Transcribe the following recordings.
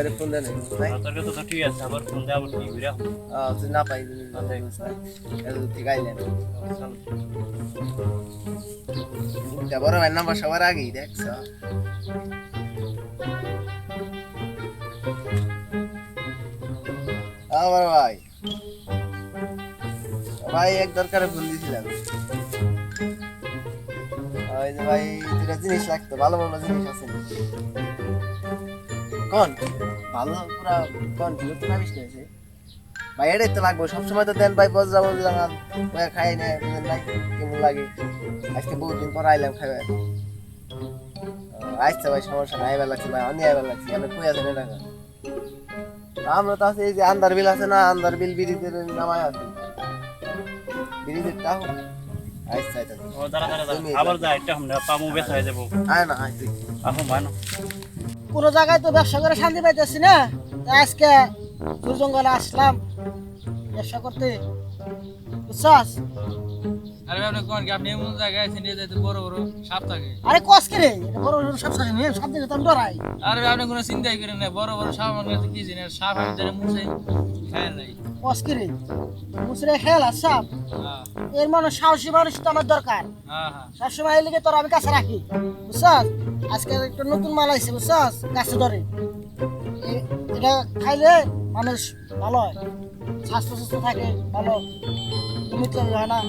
বাইরে ফোন দেন ভাই তোর কাছে তো ঠিক আছে আবার ফোন দেওয়া কি ঘুরে আহ, তুই না পাই ঠিক আইলেন বড় ভাই নাম্বার সবার আগেই দেখছ আবার ভাই। ভাই এক দরকারে ফোন দিয়েছিলাম ভাই দুটা জিনিস লাগতো ভালো ভালো জিনিস আছে? কোন? ভালো পুরা কোন বিরক্ত না বেশি। হয়েছে ভাই এটাই তো লাগবে সবসময় তো দেন ভাই বজরা বজরা মাল ভাই খাই না বুঝলেন ভাই কেমন লাগে? আজকে বহুত দিন পর আইলাম খাই আচ্ছা ভাই সমস্যা নাই আইবার লাগছে ভাই অনেক আইবার লাগছে আমি কই আছেন এটা? আমরা তো আছে এই যে আন্দার বিল আছে না আন্দার বিল বিরিজের নামায় আছে। বিরিজের টাও আচ্ছা আচ্ছা ও দাঁড়া দাঁড়া আবার যা এটা আমরা পামু বেচা হয়ে যাব। আয় না আয়। আহো মানে। কোনো জায়গায় তো ব্যবসা করে শান্তি পাইতেছি না। আজকে দুর্জঙ্গলে জঙ্গলে আসলাম। ব্যবসা করতে। বুঝছাস? আরে আপনি কোন কি? আপনি এমন জায়গায় আছেন যে যাতে বড় বড় সাপ থাকে? আরে কস কে বড় বড় সব সাথে নিয়ে সব দিকে তো আমি ডরাই। আরে আপনি কোনো চিন্তাই করেন না বড় বড় সাপ আমার কাছে কি জানেন সাপ আমি ধরে মুছে খায় নাই। কস কে রে? খেয়াল আর সাপ? হ্যাঁ। এর মানে সাহসী মানুষ তো আমার দরকার। হ্যাঁ হ্যাঁ। সবসময় এই লিগে তোর আমি কাছে রাখি বুঝছাস? আজকে একটা নতুন মাল আইছে বুঝছাস? গাছে ধরে। এটা খাইলে মানুষ ভালো হয় স্বাস্থ্য সুস্থ থাকে ভালো। মৃত্যু হয় না?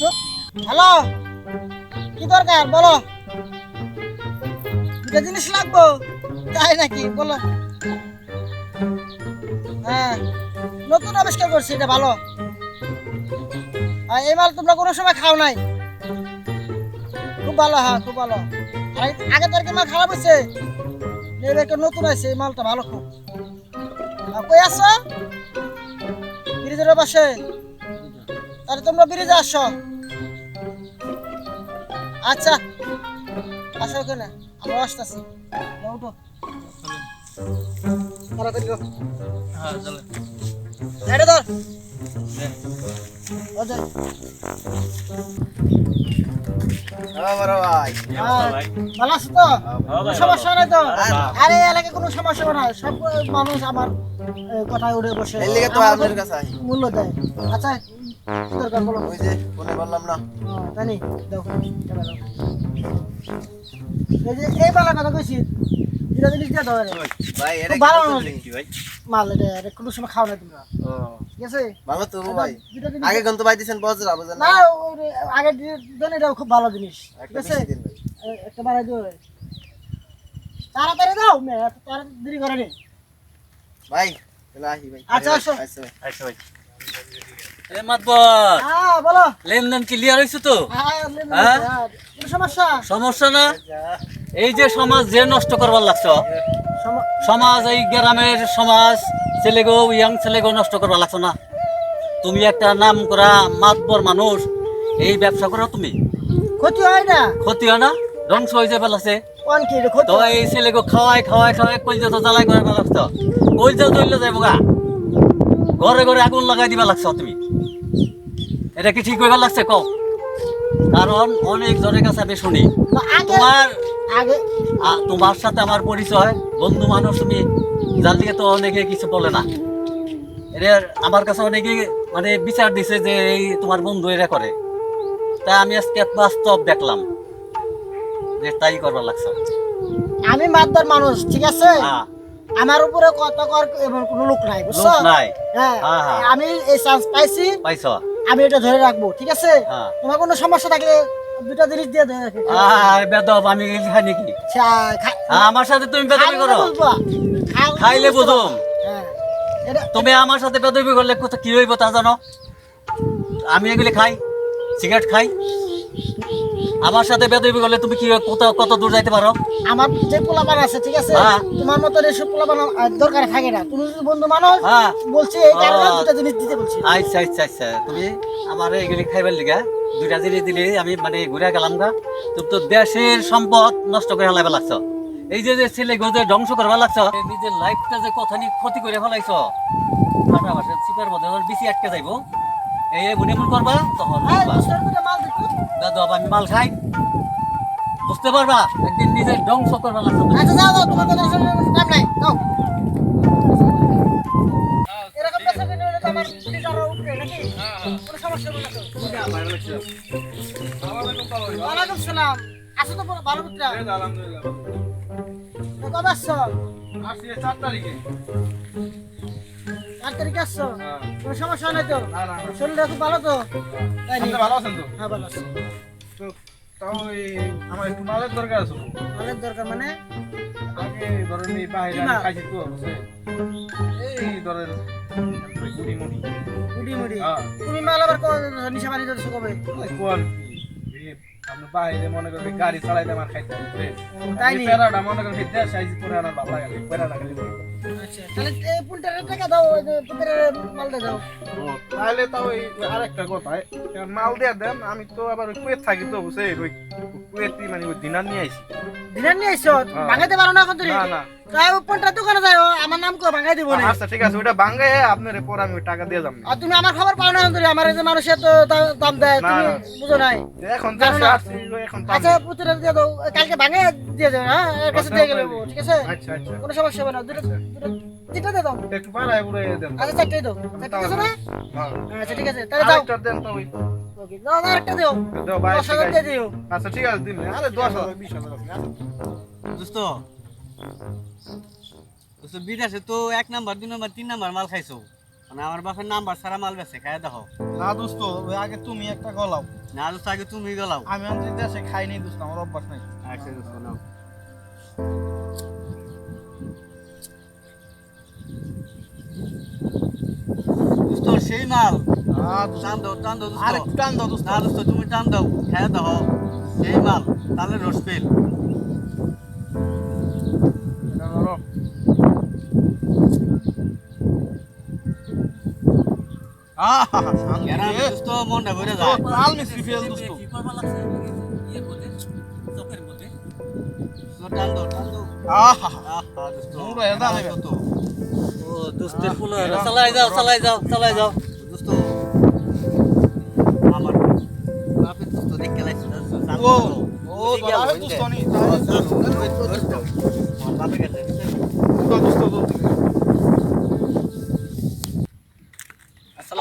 তো। হ্যালো, কি দরকার? বলো। দুটা জিনিস লাগবো? তাই নাকি? বলো। হ্যাঁ নতুন আবিষ্কার করছি, এটা ভালো। আর এই মাল তোমরা কোনো সময় খাও নাই। খুব ভালো হ্যাঁ খুব ভালো। আর আগে তোর কি মাল খারাপ হয়েছে। এবার একটা নতুন আছে এই মালটা ভালো খুব। আর কই আসছো ব্রিজের পাশে তাহলে তোমরা ব্রিজে আসো। আচ্ছা। আসো ওখানে। আমরা আসতেছি। উঠো। তাড়াতাড়ি হ্যাঁ চলে এটা ধর। ভালো আছো তো? হ্যাঁ সমস্যা নাই তো? আরে এলাকায় কোনো সমস্যা নাই সব মানুষ আমার কথায় উঠে বসে। মূল্য দেয়। আচ্ছা দরকার বলো ওই যে ফোনে বললাম না। তাই? দাও, এই যে এই মালা কথা কইছি। এটা জিনিস দিয়ে দাও রে। ভাই খুব ভালো কি মানুষ। কি ভাই? মাল এটা এটা কোনো সময় খাও না তোমরা। ও, ঠিক আছে? ভালো তো ভাই। আগে কিন্তু ভাই বজরা বুঝেন না? আগে দেন এটাও খুব ভালো জিনিস। ঠিক আছে? একটা বাড়াই দিও তাড়াতাড়ি দাও এত তাড়াতাড়ি দেরি করে নি। ভাই তাহলে আসি ভাই। আচ্ছা, আসো। আচ্ছা ভাই। আচ্ছা ভাই। এ মাতবর। হ্যাঁ বলো। লেনদেন ক্লিয়ার হয়েছে তো? হ্যাঁ হ্যাঁ? হ্যাঁ, সমস্যা? সমস্যা না? এই যে সমাজ যে নষ্ট করবার লাগছ সমাজ এই গ্রামের সমাজ ছেলেগো ইয়াং ছেলেগো নষ্ট করবার লাগছ না। তুমি একটা নাম করা মাতবর মানুষ এই ব্যবসা করো তুমি। ক্ষতি হয় না। ক্ষতি হয় না? ধ্বংস হয়ে যাবে লাগছে। তো এই ছেলেগো খাওয়াই খাওয়াই খাওয়াই কলজা তো জ্বালাই করে লাগছ। কলজা জ্বলল যাইব গা। ঘরে ঘরে আগুন লাগাই দিবা লাগছ তুমি। এটা কি ঠিক হইবার লাগছে? কও। কারণ অনেক জনের কাছে আমি শুনি। তোমার আগে তোমার সাথে আমার পরিচয়। বন্ধু মানুষ তুমি দিকে তো অনেকে কিছু বলে না। আমার কাছে অনেকে মানে বিচার দিছে যে এই তোমার বন্ধু এরা করে। তাই আমি আজকে বাস্তব দেখলাম যে তাই করবার লাগছে। আমি মাতবার মানুষ ঠিক আছে? হ্যাঁ, আমার উপরে কত কর এমন কোনো লোক নাই বুঝছ? নাই। হ্যাঁ হ্যাঁ, হ্যাঁ। আমি এই চান্স পাইছি। পাইছ। আমি এটা ধরে রাখব ঠিক আছে? তোমার কোনো সমস্যা থাকলে দুটা জিনিস দিয়ে দেয় আর বেদব আমি খাই নাকি? আমার সাথে তুমি বেদবি করো। খাইলে বুঝুম। হ্যাঁ তুমি আমার সাথে বেদবি করলে কোথা কি হইব তা জানো? আমি এগুলি খাই সিগারেট খাই। আমার সাথে বেদবি করলে তুমি কি কত কত দূর যাইতে পারো? আমার যে পোলাপান আছে ঠিক আছে? হ্যাঁ। তোমার মতো এসব পোলাপান দরকার থাকে না। তুমি যদি বন্ধু মানুষ হ্যাঁ। বলছি এই কারণে ও। দুটা জিনিস দিতে বলছি। আচ্ছা আচ্ছা আচ্ছা। তুমি আমার এগুলি খাইবার লিগা দুইটা জিনিস দিলে আমি মানে ঘুরে গেলাম গা। তুমি তো দেশের সম্পদ নষ্ট করে ফেলাইবা লাগছ। এই যে যে ছেলে গোজে ধ্বংস করবা লাগছ নিজের লাইফটা যে কথা নিয়ে ক্ষতি করে ফেলাইছ। ফাটা বাসা চিপার মধ্যে বেশি আটকে যাইব। এই এই মনে মনে করবা? তখন দুটো মাল দাদু আবার আমি মাল খাই বুঝতে পারবা? একদিন নিজে ধ্বংস করবা তুমি। আচ্ছা যাও যাও তোমার কথা টাইম নাই। যাও। এরকম পেশা কিনে হলে তো আমার উঠবে নাকি? কোনো সমস্যা হবে না তো? ওয়ালাইকুম সালাম আসো তো ভালো পুত্রা কবে আসছো? চার তারিখে। আসছো? কোনো সমস্যা নাই তো? শরীরটা খুব ভালো তো? ভালো আছেন তো? হ্যাঁ ভালো আছো। আমার একটু মালের দরকার আছে। মালের দরকার মানে? আগে ধরেন এই বাইরে কি মাল? আমি খাইছি তো এই ধরেন গুড়ি মুড়ি মুড়ি মুড়ি হ্যাঁ। তুমি মাল আবার নিশা ধরছো কবে? কোয়াল আমরা বাইরে মনে করেন গাড়ি চালাইতে আমার খাইতে তাই নি প্যারাটা মনে করেন খেতে সাইজ করে আনার ভালো লাগে প্যারাটা খালি করেন। আচ্ছা তাহলে এই টাকা দাও ওই মালটা দাও। তাহলে তাও এই আরেকটা কথা মাল দিয়ে দেন আমি তো আবার ওই কুয়েত থাকি তো বুঝছেন? ওই কুয়েতি মানে ওই দিনার নিয়ে আইছি। দিনের নিয়ে আইছো? হ্যাঁ। পারো না এখন তুমি? না না। তাই ওই দোকানে যাও আমার নাম কো ভাঙাই দিব না। আচ্ছা ঠিক আছে ওইটা বাঙ্গাই আপনার পর আমি টাকা দিয়ে যাম। আর তুমি আমার খবর পাও না এখন আমার এই যে মানুষের তো দাম দেয় তুমি বুঝো নাই। এখন তো এখন আচ্ছা দিয়ে। দাও কালকে ভাঙে দিয়ে যাবে হ্যাঁ? কাছে দিয়ে গেলে ঠিক আছে? আচ্ছা আচ্ছা। কোনো সমস্যা হবে না দুটো তিনটা দিয়ে দাও। একটু পাড়ায় পুরো দেন। আচ্ছা চারটে দাও। চারটে দিছো না? হ্যাঁ। আচ্ছা ঠিক আছে তাহলে দাও। আরেকটা দেন তো ওই ওকে দাও দাও আরেকটা দিও। দাও বাইরে দশ হাজার দিও। আচ্ছা ঠিক আছে দিন। আরে দশ হাজার। বিশ হাজার। দোস্ত দোস্ত বিদেশে তো এক নাম্বার দুই নাম্বার তিন নাম্বার মাল খাইছো। মানে আমার বাপের নাম্বার সারা মাল বেছে খাই দেখো। না দোস্ত ওই আগে তুমি একটা গলাও। না দোস্ত আগে তুমি গেলাও। আমি অন্তত দেশে খাই নাই দোস্ত আমার অভ্যাস নাই। আচ্ছা দোস্ত নাও। মাল টান দাও টান দাও আরে টান দাও দোস্ত। না দোস্ত তুমি টান দাও খাই দাও। সেই মাল তাহলে রস পেল এটা ধরো। আহা, শান্তি। কেন রে। দোস্ত মনটা ভরে যায়। তাল মিস্ত্রি ফেল দোস্ত। কি করবা লাগছে ইয়ের মধ্যে চোখের মধ্যে টান দাও দোস্ত। চালাই যাও চালাই যাও চালাই যাও।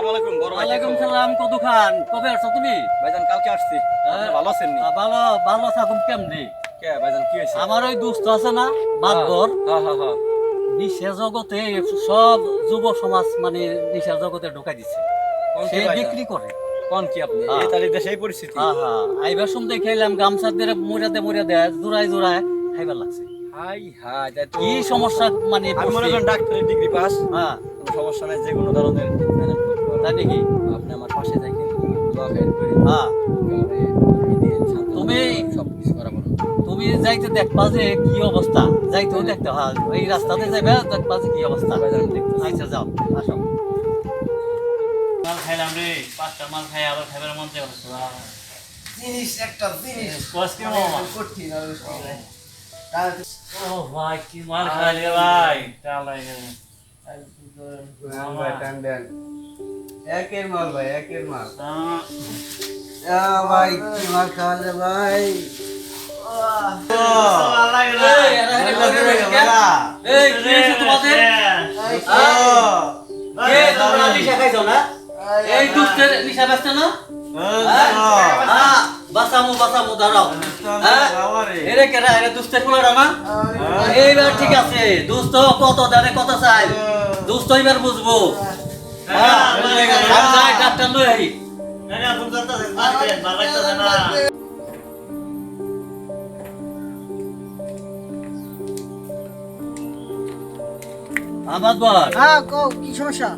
আলাইকুম বড় ভাই। ওয়ালাইকুম সালাম কদু খান কবে আসছো তুমি? ভাইজান কালকে আসছি। হ্যাঁ। ভালো আছেন ভালো ভালো থাকুন কেমনি? কে ভাইজান কি হয়েছে? আমার ওই দুস্থ আছে না মাতবর হ্যাঁ হ্যাঁ হ্যাঁ। বিশ্বের জগতে সব যুব সমাজ মানে নিশার জগতে ঢোকাই দিছে। সে বিক্রি করে। কোন কি আপনি? হ্যাঁ। এই এই পরিস্থিতি হ্যাঁ হ্যাঁ। আইবার সময় খেলাম গামছা দিয়ে মরিয়া দেয় জোড়ায় জোড়ায় খাইবার লাগছে। হাই হাই কি সমস্যা মানে আমি মনে করেন ডিগ্রি পাস হ্যাঁ। কোনো সমস্যা নাই যে কোনো ধরনের। তাই নাকি? আপনি আমার পাশে থাকেন দোয়া খাইর হ্যাঁ। তুমি- সব কিছু তুমি যাইতে দেখবা যে কি অবস্থা। যাইতেও দেখতে হয়। এই রাস্তাতে যাইবে দেখবা যে কি অবস্থা। আচ্ছা যাও আসো। খাইলাম রে পাঁচটা মাল খাই আবার খাইবার মন চাই জিনিস একটা জিনিস কস কি মামা কঠিন আর সময় নাই। তাহলে ও ভাই কি মাল খাইলে ভাই তালাই গেলে একের মাল ভাই একের মাল ভাই কি মাল খাওয়ালে ভাই না। না, তোমাদের? এই দুধের নিশা বেচতে না? হ্যাঁ? হ্যাঁ, দাঁড়াও। হ্যাঁ? এরে কেরা, এরে? এইবার ঠিক আছে দুস্থ কত দানে কত চাই এবার বুঝব হ্যাঁ, ডাক্তার লই বল হ্যাঁ কও কি সমস্যা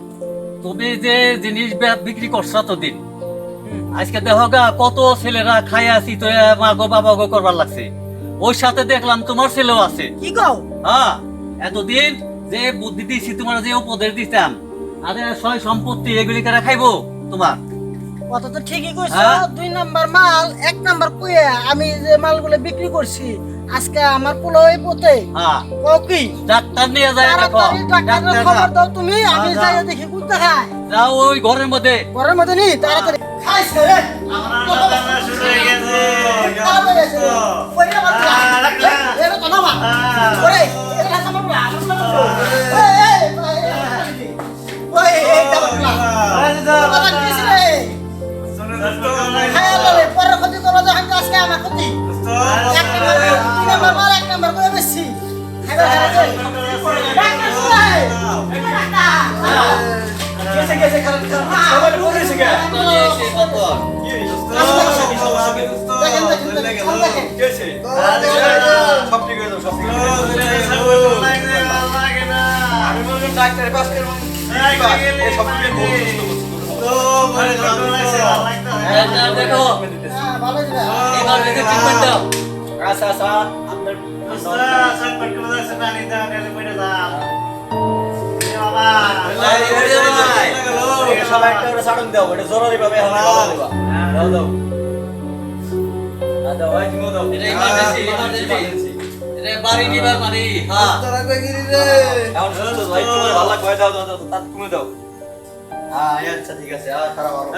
তুমি যে জিনিস বিক্রি করছ তো দিন আজকে দেখো গা কত ছেলেরা খাই আছি তো মা গো বাবা গো করবার লাগছে। ওই সাথে দেখলাম তোমার ছেলেও আছে। কি কও? হ্যাঁ এতদিন যে বুদ্ধি দিছি তোমার যে উপদেশ দিতাম আরে সয় সম্পত্তি এগুলি কারা খাইবো তোমার? কথা তো ঠিকই কইছো হ্যাঁ? দুই নাম্বার মাল এক নাম্বার কইয়া আমি যে মালগুলো বিক্রি করছি আজকে আমার পোলা ওই পোতে। হ্যাঁ। কও কি? ডাক্তার নিয়ে যায় দেখো। ডাক্তার খবর দাও তুমি আমি হ্যাঁ, যাই দেখি কোন খায়। যাও ওই ঘরের মধ্যে। ঘরের মধ্যে নি তাড়াতাড়ি। খাইছে রে। খারাপ হয়ে গেছে। এটা নামা। ওরে, এটা দেখো হ্যাঁ, ভালোই দিবে। এবার দেখে ট্রিটমেন্ট দাও। এটা emergency, emergency। এটা বাড়ি নিবার বাড়ি, হ্যাঁ। তোরা কই গেলি রে আচ্ছা ঠিক আছে আর খারাপ আরও।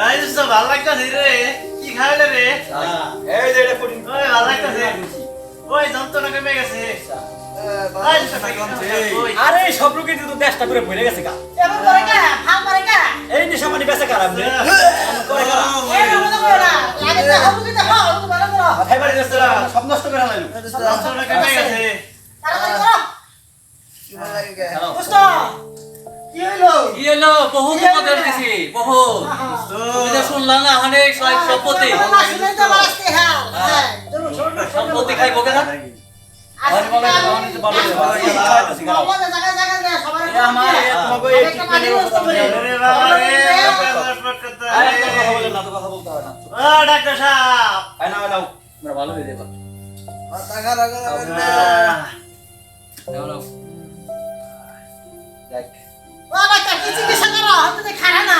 ভালো লাগতাছে রে কি খাইলে রে? এই যে এটা পুডিং ওই ভালো লাগতাছে। ওই যন্ত্রণা কমে গেছে। আরে সব রোগী তো দেশটা করে ভরে গেছে গা। এবার করে কে? ফাল মারে কে? এই নেশা পানি বেঁচে খারাপ রে এই রকম করে না। লাগে তো হাবু দিতে হয়, হাবু তো ভালো করো। না সব নষ্ট করে লাইলো যন্ত্রণা কমে গেছে তাড়াতাড়ি করো। কি ভালো লাগে কে? দোস্ত, কি হইল? কি হলো? বহুত উপকার দিছি, বহুত। তুমি তো শুনলা না, হানে সব- সম্পত্তি। তোমার তো আমার হ্যাঁ। সম্পত্তি খাইবো কেনা? আজকে বলে, বলে, বলে, বলে, বলে, বলো, বলো, এ তোমাকে এই নষ্ট করে। রে বাবা রে আরে কথা বলেন না তো কথা বলতে হয় না ও ডাক্তার সাহেব আয় না আয় আমরা ভালো হয়ে যাব। মাথা খারাপ করে না। নাও, নাও। ও বাচ্চা, কি চিকিৎসা করো? আমি তো খারা না।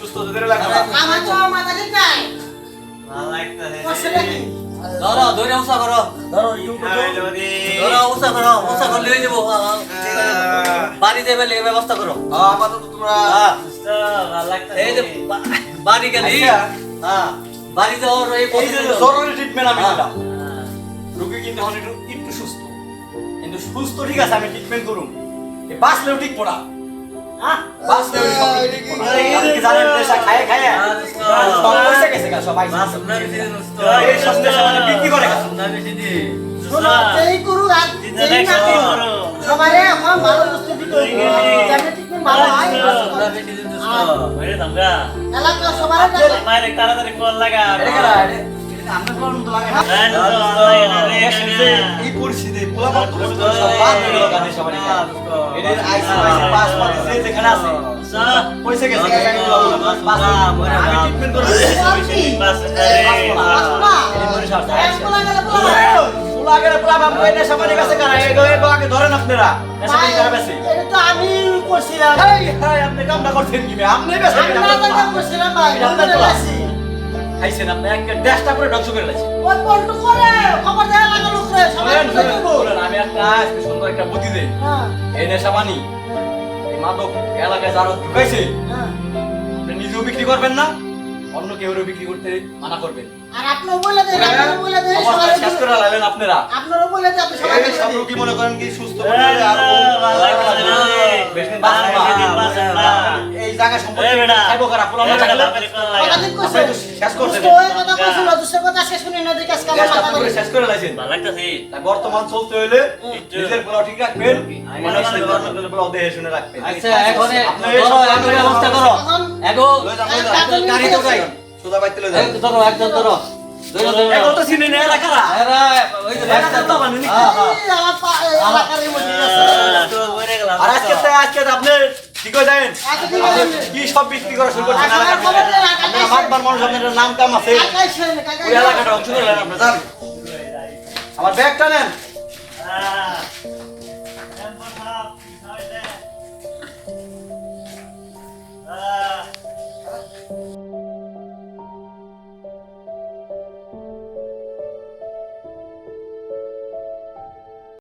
সুস্থ হতে লাগবে আমার তো মাথা ঠিক নাই। লাগতাছে কষ্ট নাকি? ধরো, ধরে উঁচা করো। ধরো ধরো, উঁচা করো, উঁচা করলে হয়ে যাব। বাড়ি দেবে লে ব্যবস্থা করো। হ্যাঁ, আপাতত তোমরা হ্যাঁ। এই যে বাড়ি গেলি? হ্যাঁ। বাড়ি যাওয়ার এই এই জরুরি ট্রিটমেন্ট আমি হ্যাঁ। দিলাম। রোগী কিন্তু এখন একটু সুস্থ। কিন্তু সুস্থ ঠিক আছে আমি ট্রিটমেন্ট এই বাঁচলেও ঠিক পড়া। সবাই মানে সবারে এখন ভালো বস্তু দিতে ভালো হয়, এলাকা সবারে আমরা। লাগে না পাত করে তো সব বাদ হয়ে গেল গানে সবাই এদের ধরেন আপনারা আমি করছিলাম। আপনি কামটা করছেন কি আপনি করছিলাম খাইছেন আপনি এক দেশটা করে ধ্বংস করে লাইছেন ওই পল্টু করে, খবর দেওয়া লাগে সবাই শুনেন, দেবো। শুনেন, আমি একটা আজকে সুন্দর একটা বুদ্ধি দেই। হ্যাঁ, এই নেশা পানি এই মাদক এলাকায় যারা ঢুকাইছে হ্যাঁ। আপনি নিজেও বিক্রি করবেন না অন্য কেউরও বিক্রি করতে মানা করবেন। আর আপনিও বলে দেন, আপনিও বলে দেন, সবাই শেষ করে লাইলেন আপনারা। আপনারও বলে দেন, আপনি সবাই সব রোগী মনে করেন কি সুস্থ আর এই বেটা, খাইবো কারা? পোলা না থাকলে শেষ করতে কথা কইছিল, দুষ্টের কথা আজকে শুনি না, দেখে আজকে মাথা পুরো শেষ করে লাইছেন? ভালো লাগতাছে। বর্তমান চলতে হইলে নিজের পোলা ঠিক রাখবেন মানুষের পোলা দেহে শুনে রাখবেন। আচ্ছা এখন ধরো এখন ব্যবস্থা করো এগো গাড়ি তো গাই সুদা বাইতে লয়ে যান। ধরো একজন ধরো। এখন তো চিনি না এলাকারা ওই যে এলাকার তো মানে হ্যাঁ হ্যাঁ। আর আজকে আজকে আপনি হয়ে আচ্ছা, ঠিক আছে। আপনি কি সব বিক্রি করা শুরু করছেন? আচ্ছা? দেন, কাকা আপনারা এসে- মানুষ আপনাদের নাম কাম আছে। কাকাই শুনে, কাকাই ওই এলাকাটা অংশ আপনারা যান। আমার ব্যাগটা নেন। আহ,